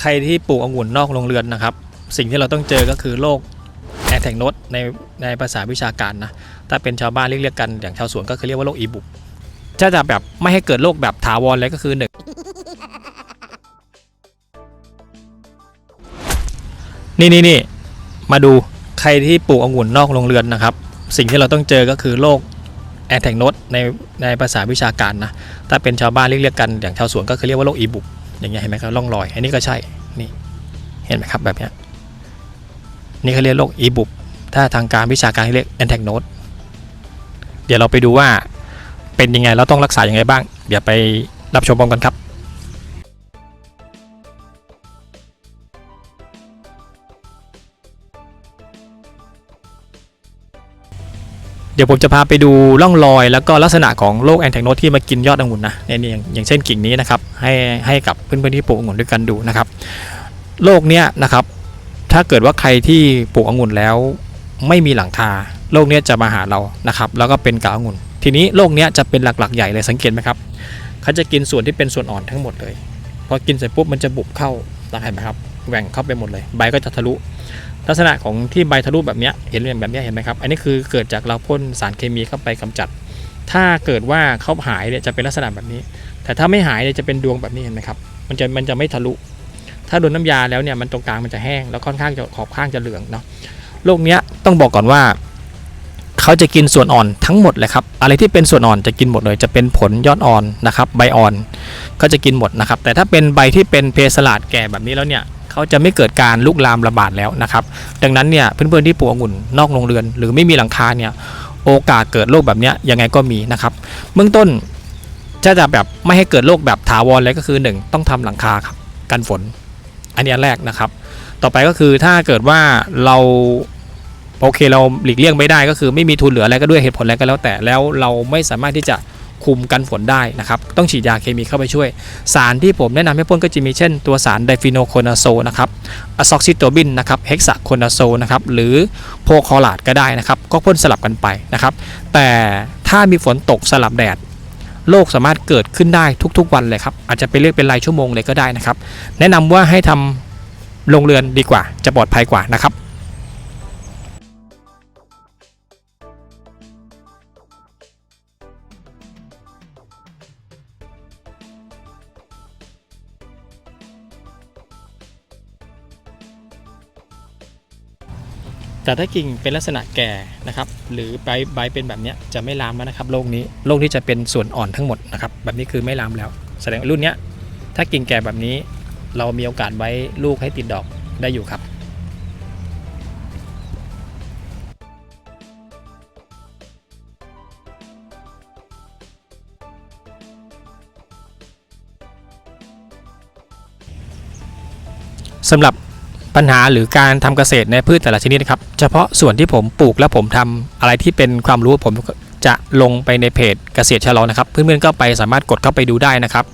ใครที่ปลูกองุ่นนอกโรงเรือนนะครับ สิ่งที่เราต้องเจอก็คือโรคแอร์แทกโนดในในภาษาวิชาการนะถ้าเป็นชาวบ้านเรียกกันอย่างชาวสวนก็คือเรียกว่าโรคอีบุกถ้าจะแบบไม่ให้เกิดโรคแบบถาวรเลยก็คือหนึ่งนี่นี่นี่มาดูใครที่ปลูกองุ่นนอกโรงเรือนนะครับ สิ่งที่เราต้องเจอก็คือโรคแอร์แทกโนดในในภาษาวิชาการนะถ้าเป็นชาวบ้านเรียกเรียกกันอย่างชาวสวนก็คือเรียกว่าโรคอีบุก อย่างเงี้ยเห็นไหมครับร่องรอย อันนี้ก็ใช่นี่เห็นไหมครับแบบเนี้ยนี่เขาเรียกโรคอีบุบถ้าทางการวิชาการเรียกแอนแทกโนดเดี๋ยวเราไปดูว่าเป็นยังไงแล้วต้องรักษายังไงบ้าง เดี๋ยวไปรับชมพร้อมกันครับ เดี๋ยวผมจะพาไปดูร่องรอย แล้วก็ลักษณะของโรคแอนแทกโนที่มากินยอดองุ่นนะเนี่ยนี่อย่างเช่นกิ่งนี้นะครับ ให้ให้กับเพื่อนๆที่ปลูกองุ่นด้วยกันดูนะครับโรคเนี้ยนะครับ ถ้าเกิดว่าใครที่ปลูกองุ่นแล้ว ไม่มีหลังคาโรคเนี้ยจะมาหาเรานะครับ แล้วก็เป็นกาองุ่น ทีนี้โรคเนี้ยจะเป็นหลักๆใหญ่เลยสังเกตไหมครับเขาจะกินส่วนที่เป็นส่วนอ่อนทั้งหมดเลยพอกินเสร็จปุ๊บมันจะบุบเข้าตาเห็นไหมครับแหว่งเข้าไปหมดเลย ใบก็จะทะลุ ลักษณะของที่ใบทะลุแบบนี้เห็นแบบนี้เห็นไหมครับ อันนี้คือเกิดจากเราพ่นสารเคมีเข้าไปกำจัด ถ้าเกิดว่าเขาหายเนี่ยจะเป็นลักษณะแบบนี้ แต่ถ้าไม่หายเนี่ยจะเป็นดวงแบบนี้เห็นไหมครับ มันจะมันจะไม่ทะลุ ถ้าโดนน้ำยาแล้วเนี่ยมันตรงกลางมันจะแห้งแล้วค่อนข้างจะขอบข้างจะเหลืองเนาะ โรคเนี้ยต้องบอกก่อนว่าเขาจะกินส่วนอ่อนทั้งหมดเลยครับ อะไรที่เป็นส่วนอ่อนจะกินหมดเลย จะเป็นผลยอดอ่อนนะครับ ใบอ่อนก็จะกินหมดนะครับ แต่ถ้าเป็นใบที่เป็นเพสลาดแก่แบบนี้แล้วเนี่ย เขาจะไม่เกิดการลุกลามระบาดแล้วนะครับ ดังนั้นเนี่ยเพื่อนๆที่ปลูกองุ่นนอกโรงเรือน หรือไม่มีหลังคาเนี่ยโอกาสเกิดโรคแบบนี้ยังไงก็มีนะครับเบื้องต้นจะจะแบบไม่ให้เกิดโรคแบบถาวรเลยก็คือ 1 ต้องทำหลังคาครับกันฝน อันนี้อันแรกนะครับ ต่อไปก็คือถ้าเกิดว่าเราโอเคเราหลีกเลี่ยงไม่ได้ก็คือไม่มีทุนเหลืออะไรก็ด้วยเหตุผลอะไรก็แล้วแต่แล้วเราไม่สามารถที่จะ คุมกันฝนได้นะครับต้องฉีดยาเคมีเข้าไปช่วย สารที่ผมแนะนำให้พ่นก็จะมีเช่น ตัวสารไดฟิโนโคนาโซนะครับอะซอกซิโตบินนะครับเฮกซาโคนาโซนะครับหรือโพคอลาดก็ได้นะครับก็พ่นสลับกันไปนะครับแต่ถ้ามีฝนตกสลับแดดโรคสามารถเกิดขึ้นได้ทุกๆวันเลยครับอาจจะเป็นเรียกเป็นรายชั่วโมงเลยก็ได้นะครับ แนะนำว่าให้ทำโรงเรือนดีกว่าจะปลอดภัยกว่านะครับ แต่ถ้ากิ่งเป็นลักษณะแก่นะครับ หรือใบใบเป็นแบบนี้จะไม่ลามแล้วนะครับโรคนี้โรคที่จะเป็นส่วนอ่อนทั้งหมดนะครับแบบนี้คือไม่ลามแล้ว แสดงรุ่นนี้ถ้ากิ่งแก่แบบนี้ เรามีโอกาสไว้ลูกให้ติดดอกได้อยู่ครับสำหรับ ปัญหาหรือการทำเกษตรในพืชแต่ละชนิดนะครับ เฉพาะส่วนที่ผมปลูกและผมทำอะไรที่เป็นความรู้ผมจะลงไปในเพจเกษตรชะลอนะครับ เพื่อนๆก็ไปสามารถกดเข้าไปดูได้นะครับ